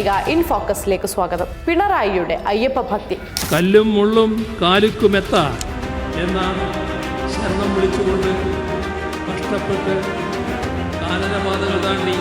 പത്രിക ഇൻ ഫോക്കസിലേക്ക് സ്വാഗതം. പിണറായിയുടെ അയ്യപ്പ ഭക്തി. കല്ലും മുള്ളും കാലുക്കുമെത്ത എന്നാണ് ശരണം വിളിച്ചുകൊണ്ട് കഷ്ടപ്പെട്ട് കാനനപാതകൾ താണ്ടി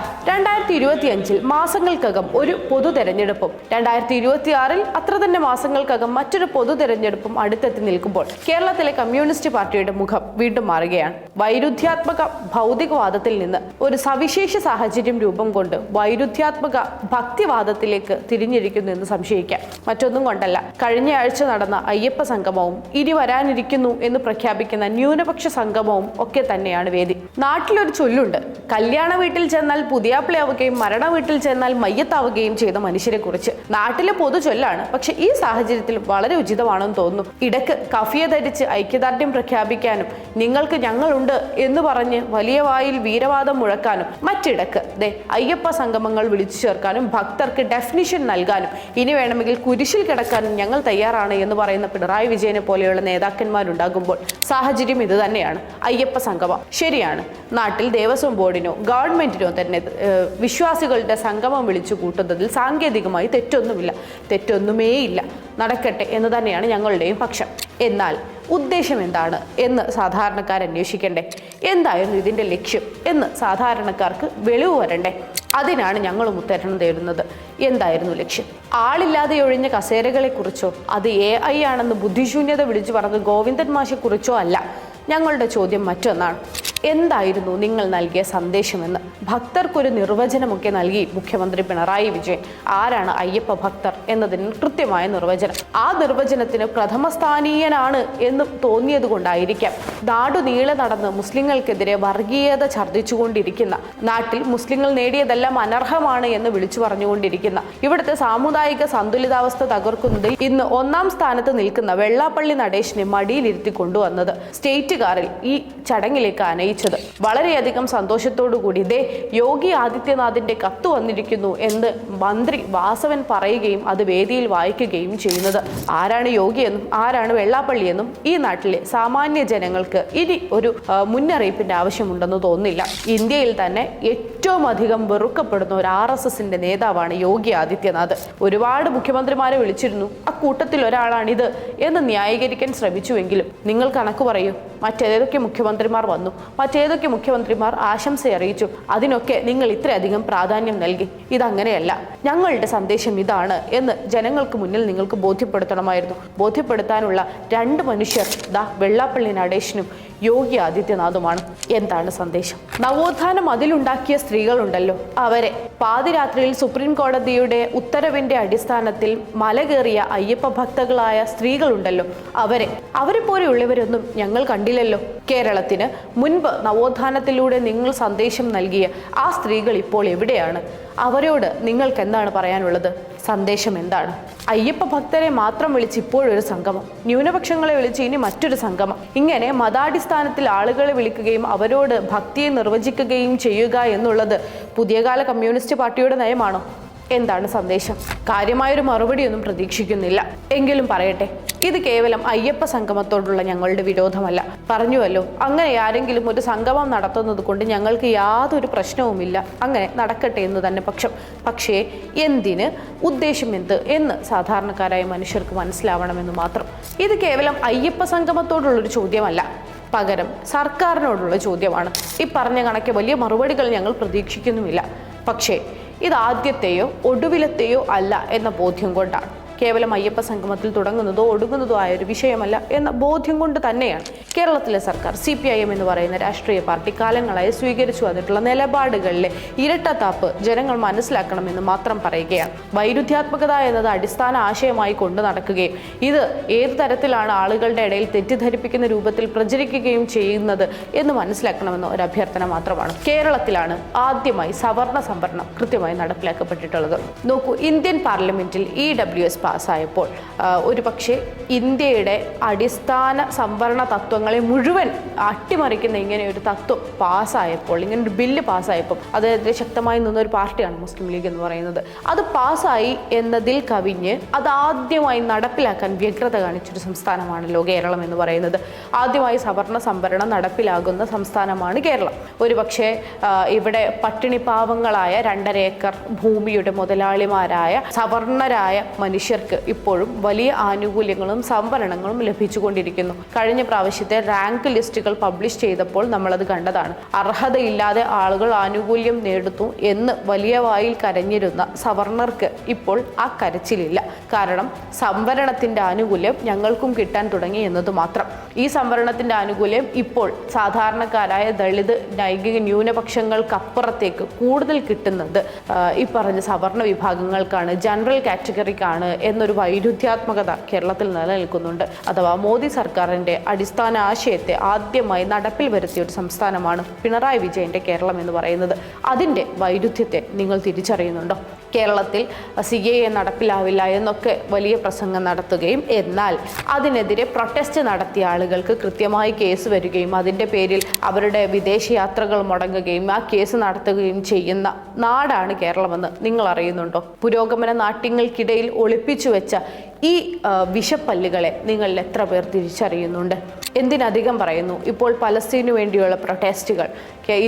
രണ്ടായിരത്തി ഇരുപത്തി അഞ്ചിൽ മാസങ്ങൾക്കകം ഒരു പൊതു തെരഞ്ഞെടുപ്പും. രണ്ടായിരത്തി ഇരുപത്തി ആറിൽ അത്ര തന്നെ മാസങ്ങൾക്കകം മറ്റൊരു പൊതു തെരഞ്ഞെടുപ്പും അടുത്തെത്തി നിൽക്കുമ്പോൾ കേരളത്തിലെ കമ്മ്യൂണിസ്റ്റ് പാർട്ടിയുടെ മുഖം വീണ്ടും മാറുകയാണ്. വൈരുദ്ധ്യാത്മക ഭൗതികവാദത്തിൽ നിന്ന് ഒരു സവിശേഷ സാഹചര്യം രൂപം കൊണ്ട് വൈരുദ്ധ്യാത്മക ഭക്തിവാദത്തിലേക്ക് തിരിഞ്ഞിരിക്കുന്നു എന്ന് സംശയിക്കാം. മറ്റൊന്നും കൊണ്ടല്ല. കഴിഞ്ഞയാഴ്ച നടന്ന അയ്യപ്പ സംഗമവും ഇനി വരാനിരിക്കുന്നു എന്ന് പ്രഖ്യാപിക്കുന്ന ന്യൂനപക്ഷ സംഗമവും ഒക്കെ തന്നെയാണ് വേദി. നാട്ടിലൊരു ചൊല്ലുണ്ട്. കല്യാണ വീട്ടിൽ ചെന്നാൽ പുതിയാപ്പിളയാവുകയും മരണ വീട്ടിൽ ചെന്നാൽ മയ്യത്താവുകയും ചെയ്ത മനുഷ്യരെ കുറിച്ച് നാട്ടിലെ പൊതു ചൊല്ലാണ്. പക്ഷെ ഈ സാഹചര്യത്തിൽ വളരെ ഉചിതമാണെന്ന് തോന്നുന്നു. ഇടയ്ക്ക് കഫിയ ധരിച്ച് ഐക്യദാർഢ്യം പ്രഖ്യാപിക്കാനും നിങ്ങൾക്ക് ഞങ്ങളുണ്ട് എന്ന് പറഞ്ഞ് വലിയ വായിൽ വീരവാദം മുഴക്കാനും മറ്റിടക്ക് ദേ അയ്യപ്പ സംഗമങ്ങൾ വിളിച്ചു ചേർക്കാനും ഭക്തർക്ക് ഡെഫിനിഷൻ നൽകാനും ഇനി വേണമെങ്കിൽ കുരിശിൽ കിടക്കാനും ഞങ്ങൾ തയ്യാറാണ് എന്ന് പറയുന്ന പിണറായി വിജയനെ പോലെയുള്ള നേതാക്കന്മാരുണ്ടാകുമ്പോൾ സാഹചര്യം ഇത് തന്നെയാണ്. അയ്യപ്പ സംഗമം ശരിയാണ്. നാട്ടിൽ ദേവസ്വം ബോർഡിനോ ഗവൺമെന്റിനോ തന്നെ വിശ്വാസികളുടെ സംഗമം വിളിച്ചു കൂട്ടുന്നതിൽ സാങ്കേതികമായി തെറ്റൊന്നുമില്ല. തെറ്റൊന്നുമേ ഇല്ല നടക്കട്ടെ എന്ന് തന്നെയാണ് ഞങ്ങളുടെയും പക്ഷം. എന്നാൽ ഉദ്ദേശം എന്താണ് എന്ന് സാധാരണക്കാർ അന്വേഷിക്കണ്ടേ? എന്തായിരുന്നു ഇതിന്റെ ലക്ഷ്യം എന്ന് സാധാരണക്കാർക്ക് വെളിവ് വരണ്ടേ? അതിനാണ് ഞങ്ങളും ഉത്തരണം തേടുന്നത്. എന്തായിരുന്നു ലക്ഷ്യം? ആളില്ലാതെ ഒഴിഞ്ഞ കസേരകളെക്കുറിച്ചോ അത് എ ഐ ആണെന്ന് ബുദ്ധിശൂന്യത വിളിച്ചു പറഞ്ഞ ഗോവിന്ദൻ മാഷെക്കുറിച്ചോ അല്ല ഞങ്ങളുടെ ചോദ്യം മറ്റൊന്നാണ്. എന്തായിരുന്നു നിങ്ങൾ നൽകിയ സന്ദേശമെന്ന്? ഭക്തർക്കൊരു നിർവചനമൊക്കെ നൽകി മുഖ്യമന്ത്രി പിണറായി വിജയൻ. ആരാണ് അയ്യപ്പ ഭക്തർ എന്നതിന് കൃത്യമായ നിർവചനം. ആ നിർവചനത്തിന് പ്രഥമസ്ഥാനീയനാണ് എന്ന് തോന്നിയത് കൊണ്ടായിരിക്കാം നാടു നീളെ നടന്ന് മുസ്ലിങ്ങൾക്കെതിരെ വർഗീയത ഛർദ്ദിച്ചുകൊണ്ടിരിക്കുന്ന. നാട്ടിൽ മുസ്ലിങ്ങൾ നേടിയതെല്ലാം അനർഹമാണ് എന്ന് വിളിച്ചു പറഞ്ഞുകൊണ്ടിരിക്കുന്ന. ഇവിടുത്തെ സാമുദായിക സന്തുലിതാവസ്ഥ തകർക്കുന്നതിൽ ഇന്ന് ഒന്നാം സ്ഥാനത്ത് നിൽക്കുന്ന വെള്ളാപ്പള്ളി നടേശിനെ മടിയിലിരുത്തി കൊണ്ടുവന്നത് സ്റ്റേറ്റുകാരിൽ ഈ ചടങ്ങിലേക്ക് അനയിച്ചത് വളരെയധികം കൂടി ഇതേ യോഗി ആദിത്യനാഥിന്റെ കത്ത് വന്നിരിക്കുന്നു എന്ന് മന്ത്രി വാസവൻ പറയുകയും അത് വേദിയിൽ വായിക്കുകയും ചെയ്യുന്നത്. ആരാണ് യോഗിയെന്നും ആരാണ് വെള്ളാപ്പള്ളിയെന്നും ഈ നാട്ടിലെ സാമാന്യ ജനങ്ങൾക്ക് ഇനി ഒരു മുന്നറിയിപ്പിന്റെ ആവശ്യമുണ്ടെന്ന് തോന്നുന്നില്ല. ഇന്ത്യയിൽ തന്നെ ഏറ്റവും അധികം വെറുക്കപ്പെടുന്ന ഒരു ആർ എസ് എസിന്റെ നേതാവാണ് യോഗി ആദിത്യനാഥ്. ഒരുപാട് മുഖ്യമന്ത്രിമാരെ വിളിച്ചിരുന്നു. ആ അക്കൂട്ടത്തിൽ ഒരാളാണിത് എന്ന് ന്യായീകരിക്കാൻ ശ്രമിച്ചുവെങ്കിലും നിങ്ങൾ കണക്ക് പറയൂ. മറ്റേതൊക്കെ മുഖ്യമന്ത്രിമാർ വന്നു. മറ്റേതൊക്കെ മുഖ്യമന്ത്രിമാർ ആശംസ അറിയിച്ചു. അതിനൊക്കെ നിങ്ങൾ ഇത്രയധികം പ്രാധാന്യം നൽകി. ഇതങ്ങനെയല്ല. ഞങ്ങളുടെ സന്ദേശം ഇതാണ് എന്ന് ജനങ്ങൾക്ക് മുന്നിൽ നിങ്ങൾക്ക് ബോധ്യപ്പെടുത്തണമായിരുന്നു. ബോധ്യപ്പെടുത്താനുള്ള രണ്ട് മനുഷ്യർ ദാ വെള്ളാപ്പള്ളി നടേശനും യോഗി ആദിത്യനാഥുമാണ്. എന്താണ് സന്ദേശം? നവോത്ഥാനം അതിലുണ്ടാക്കിയ സ്ത്രീകളുണ്ടല്ലോ. അവരെ പാതിരാത്രിയിൽ സുപ്രീം കോടതിയുടെ ഉത്തരവിന്റെ അടിസ്ഥാനത്തിൽ മല കയറിയ അയ്യപ്പ ഭക്തകളായ സ്ത്രീകളുണ്ടല്ലോ. അവരെ അവരെ പോലെയുള്ളവരൊന്നും ഞങ്ങൾ കണ്ടില്ലല്ലോ. കേരളത്തിന് മുൻപ് നവോത്ഥാനത്തിലൂടെ നിങ്ങൾ സന്ദേശം നൽകിയ ആ സ്ത്രീകൾ ഇപ്പോൾ എവിടെയാണ്? അവരോട് നിങ്ങൾക്ക് എന്താണ് പറയാനുള്ളത്? സന്ദേശം എന്താണ്? അയ്യപ്പ ഭക്തരെ മാത്രം വിളിച്ച് ഇപ്പോഴൊരു സംഗമം. ന്യൂനപക്ഷങ്ങളെ വിളിച്ച് ഇനി മറ്റൊരു സംഗമം. ഇങ്ങനെ മതാടിസ്ഥാനത്തിൽ ആളുകളെ വിളിക്കുകയും അവരോട് ഭക്തിയെ നിർവചിക്കുകയും ചെയ്യുക എന്നുള്ളത് പുതിയകാല കമ്മ്യൂണിസ്റ്റ് പാർട്ടിയുടെ നയമാണോ? എന്താണ് സന്ദേശം? കാര്യമായൊരു മറുപടിയൊന്നും പ്രതീക്ഷിക്കുന്നില്ല. എങ്കിലും പറയട്ടെ ഇത് കേവലം അയ്യപ്പ സംഗമത്തോടുള്ള ഞങ്ങളുടെ വിരോധമല്ല. പറഞ്ഞുവല്ലോ അങ്ങനെ ആരെങ്കിലും ഒരു സംഗമം നടത്തുന്നത് കൊണ്ട് ഞങ്ങൾക്ക് യാതൊരു പ്രശ്നവുമില്ല. അങ്ങനെ നടക്കട്ടെ എന്ന് തന്നെ പക്ഷം. പക്ഷേ എന്തിന്? ഉദ്ദേശം എന്ത്? എന്ന് സാധാരണക്കാരായ മനുഷ്യർക്ക് മനസ്സിലാവണമെന്ന് മാത്രം. ഇത് കേവലം അയ്യപ്പ സംഗമത്തോടുള്ളൊരു ചോദ്യമല്ല. പകരം സർക്കാരിനോടുള്ള ചോദ്യമാണ്. ഈ പറഞ്ഞ കണക്കെ വലിയ മറുപടികൾ ഞങ്ങൾ പ്രതീക്ഷിക്കുന്നുമില്ല. പക്ഷേ ഇത് ആദ്യത്തെയോ ഒടുവിലത്തെയോ അല്ല എന്ന ബോധ്യം കൊണ്ടാണ്. കേവലം അയ്യപ്പ സംഗമത്തിൽ തുടങ്ങുന്നതോ ഒടുങ്ങുന്നതോ ആയ ഒരു വിഷയമല്ല എന്ന ബോധ്യം കൊണ്ട് തന്നെയാണ് കേരളത്തിലെ സർക്കാർ സി പി ഐ എം എന്ന് പറയുന്ന രാഷ്ട്രീയ പാർട്ടി കാലങ്ങളായി സ്വീകരിച്ചു വന്നിട്ടുള്ള നിലപാടുകളിലെ ഇരട്ടത്താപ്പ് ജനങ്ങൾ മനസ്സിലാക്കണമെന്ന് മാത്രം പറയുകയാണ്. വൈരുദ്ധ്യാത്മകത എന്നത് അടിസ്ഥാന ആശയമായി കൊണ്ടു നടക്കുകയും ഇത് ഏത് തരത്തിലാണ് ആളുകളുടെ ഇടയിൽ തെറ്റിദ്ധരിപ്പിക്കുന്ന രൂപത്തിൽ പ്രചരിക്കുകയും ചെയ്യുന്നത് എന്ന് മനസ്സിലാക്കണമെന്ന ഒരു അഭ്യർത്ഥന മാത്രമാണ്. കേരളത്തിലാണ് ആദ്യമായി സവർണ സംവരണം കൃത്യമായി നടപ്പിലാക്കപ്പെട്ടിട്ടുള്ളത്. നോക്കൂ ഇന്ത്യൻ പാർലമെന്റിൽ ഇ ഡബ്ല്യു എസ് പാസ്സായപ്പോൾ ഒരു പക്ഷേ ഇന്ത്യയുടെ അടിസ്ഥാന സംവരണ തത്വങ്ങളെ മുഴുവൻ അട്ടിമറിക്കുന്ന ഇങ്ങനെ ഒരു തത്വം പാസ്സായപ്പോൾ ഇങ്ങനെ ഒരു ബില്ല് പാസ്സായപ്പോൾ അതെതിരെ ശക്തമായി നിന്ന ഒരു പാർട്ടിയാണ് മുസ്ലിം ലീഗ് എന്ന് പറയുന്നത്. അത് പാസ്സായി എന്നതിൽ കവിഞ്ഞ് അത് ആദ്യമായി നടപ്പിലാക്കാൻ വ്യഗ്രത കാണിച്ചൊരു സംസ്ഥാനമാണല്ലോ കേരളം എന്ന് പറയുന്നത്. ആദ്യമായി സവർണ സംവരണം നടപ്പിലാകുന്ന സംസ്ഥാനമാണ് കേരളം. ഒരു പക്ഷേ ഇവിടെ പട്ടിണി പാവങ്ങളായ രണ്ടര ഏക്കർ ഭൂമിയുടെ മുതലാളിമാരായ സവർണരായ മനുഷ്യർക്ക് ഇപ്പോഴും വലിയ ആനുകൂല്യങ്ങളും സംവരണങ്ങളും ലഭിച്ചുകൊണ്ടിരിക്കുന്നു. കഴിഞ്ഞ പ്രാവശ്യത്തെ റാങ്ക് ലിസ്റ്റുകൾ പബ്ലിഷ് ചെയ്തപ്പോൾ നമ്മളത് കണ്ടതാണ്. അർഹതയില്ലാതെ ആളുകൾ ആനുകൂല്യം നേടുന്നു എന്ന് വലിയ വായിൽ കരഞ്ഞിരുന്ന സവർണർക്ക് ഇപ്പോൾ ആ കരച്ചിലില്ല. കാരണം സംവരണത്തിന്റെ ആനുകൂല്യം ഞങ്ങൾക്കും കിട്ടാൻ തുടങ്ങി എന്നത് മാത്രം. ഈ സംവരണത്തിന്റെ ആനുകൂല്യം ഇപ്പോൾ സാധാരണക്കാരായ ദളിത് ലൈംഗിക ന്യൂനപക്ഷങ്ങൾക്കപ്പുറത്തേക്ക് കൂടുതൽ കിട്ടുന്നത് ഈ പറഞ്ഞ സവർണ വിഭാഗങ്ങൾക്കാണ് ജനറൽ കാറ്റഗറിക്കാണ് എന്നൊരു വൈരുദ്ധ്യാത്മകത കേരളത്തിൽ നിലനിൽക്കുന്നുണ്ട്. അഥവാ മോദി സർക്കാരിന്റെ അടിസ്ഥാന ആശയത്തെ ആദ്യമായി നടപ്പിൽ വരുത്തിയ ഒരു സംസ്ഥാനമാണ് പിണറായി വിജയന്റെ കേരളം എന്ന് പറയുന്നത്. അതിന്റെ വൈരുദ്ധ്യത്തെ നിങ്ങൾ തിരിച്ചറിയുന്നുണ്ടോ? കേരളത്തിൽ സി എ നടപ്പിലാവില്ല എന്നൊക്കെ വലിയ പ്രസംഗം നടത്തുകയും എന്നാൽ അതിനെതിരെ പ്രൊട്ടസ്റ്റ് നടത്തിയ ആളുകൾക്ക് കൃത്യമായി കേസ് വരികയും അതിന്റെ പേരിൽ അവരുടെ വിദേശയാത്രകൾ മുടങ്ങുകയും ആ കേസ് നടത്തുകയും ചെയ്യുന്ന നാടാണ് കേരളമെന്ന് നിങ്ങൾ അറിയുന്നുണ്ടോ പുരോഗമന നാട്യങ്ങൾക്കിടയിൽ ഒളിപ്പിച്ചു വെച്ച ഈ വിഷപ്പല്ലുകളെ നിങ്ങളിൽ എത്ര പേർ തിരിച്ചറിയുന്നുണ്ട്? എന്തിനധികം പറയുന്നു? ഇപ്പോൾ പലസ്തീനു വേണ്ടിയുള്ള പ്രൊട്ടസ്റ്റുകൾ.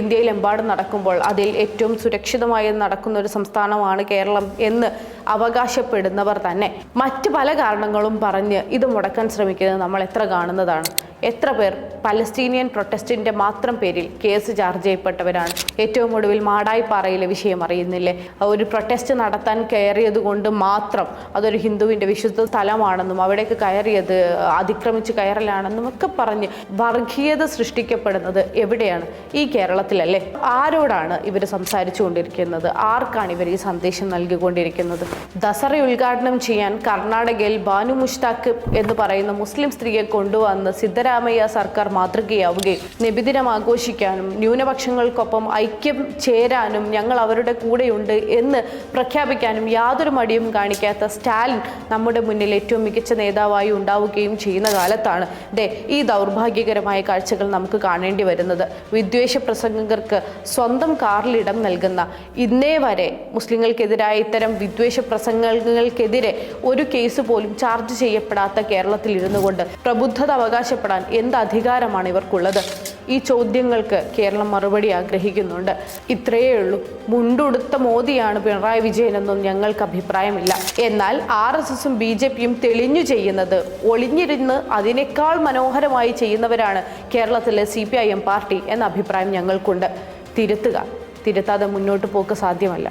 ഇന്ത്യയിലെമ്പാടും നടക്കുമ്പോൾ അതിൽ ഏറ്റവും സുരക്ഷിതമായി നടക്കുന്ന ഒരു സംസ്ഥാനമാണ് കേരളം എന്ന് അവകാശപ്പെടുന്നവർ തന്നെ. മറ്റ് പല കാരണങ്ങളും പറഞ്ഞ് ഇത് മുടക്കാൻ ശ്രമിക്കുന്നത് നമ്മൾ എത്ര കാണുന്നതാണ്? എത്ര പേർ പലസ്തീനിയൻ പ്രൊട്ടസ്റ്റിന്റെ മാത്രം പേരിൽ കേസ് ചാർജ് ചെയ്യപ്പെട്ടവരാണ്? ഏറ്റവും ഒടുവിൽ മാടായിപ്പാറയിലെ വിഷയം അറിയുന്നില്ലേ? ഒരു പ്രൊട്ടസ്റ്റ് നടത്താൻ കയറിയത് കൊണ്ട് മാത്രം അതൊരു ഹിന്ദുവിന്റെ വിശുദ്ധ സ്ഥലമാണെന്നും അവിടേക്ക് കയറിയത് അതിക്രമിച്ച് കയറലാണെന്നും ഒക്കെ പറഞ്ഞ് വർഗീയത സൃഷ്ടിക്കപ്പെടുന്നത് എവിടെയാണ്? ഈ കേരളത്തിലല്ലേ? ആരോടാണ് ഇവർ സംസാരിച്ചു കൊണ്ടിരിക്കുന്നത് ആർക്കാണ് ഇവർ ഈ സന്ദേശം നൽകിക്കൊണ്ടിരിക്കുന്നത്? ദസറ ഉദ്ഘാടനം ചെയ്യാൻ കർണാടകയിൽ ബാനു മുഷ്താഖ് എന്ന് പറയുന്ന മുസ്ലിം സ്ത്രീയെ കൊണ്ടുവന്ന് സിദ്ധരാമയ്യ സർക്കാർ മാതൃകയാവുകയും നബിദിനം ആഘോഷിക്കാനും ന്യൂനപക്ഷങ്ങൾക്കൊപ്പം ഐക്യം ചേരാനും ഞങ്ങൾ അവരുടെ കൂടെയുണ്ട് എന്ന് പ്രഖ്യാപിക്കാനും യാതൊരു മടിയും കാണിക്കാത്ത സ്റ്റാലിൻ നമ്മുടെ മുന്നിൽ ഏറ്റവും മികച്ച നേതാവായി ഉണ്ടാവുകയും ചെയ്യുന്ന കാലത്താണ് ദേ ഈ ദൗർഭാഗ്യകരമായ കാഴ്ചകൾ നമുക്ക് കാണേണ്ടി വരുന്നത്. വിദ്വേഷ പ്രസംഗകർക്ക് സ്വന്തം കാറിലിടം നൽകുന്ന ഇന്നേ വരെ മുസ്ലിങ്ങൾക്കെതിരായ ഇത്തരം വിദ്വേഷ പ്രസംഗങ്ങൾക്കെതിരെ ഒരു കേസ് പോലും ചാർജ് ചെയ്യപ്പെടാത്ത കേരളത്തിൽ ഇരുന്നു കൊണ്ട് പ്രബുദ്ധത അവകാശപ്പെടാൻ എന്ത് അധികാരമാണ് ഇവർക്കുള്ളത്? ഈ ചോദ്യങ്ങൾക്ക് കേരളം മറുപടി ആഗ്രഹിക്കുന്നുണ്ട്. ഇത്രയേ ഉള്ളൂ. മുണ്ടുടുത്ത മോദിയാണ് പിണറായി വിജയനെന്നും ഞങ്ങൾക്ക് അഭിപ്രായമില്ല. എന്നാൽ ആർ എസ് എസും ബി ജെ പിയും തെളിഞ്ഞു ചെയ്യുന്നത് ഒളിഞ്ഞിരുന്ന് അതിനേക്കാൾ മനോഹരമായി ചെയ്യുന്നവരാണ് കേരളത്തിലെ C P I M party എന്ന അഭിപ്രായം ഞങ്ങൾക്കുണ്ട്. തിരുത്തുക. തിരുത്താതെ മുന്നോട്ട് പോക്ക് സാധ്യമല്ല.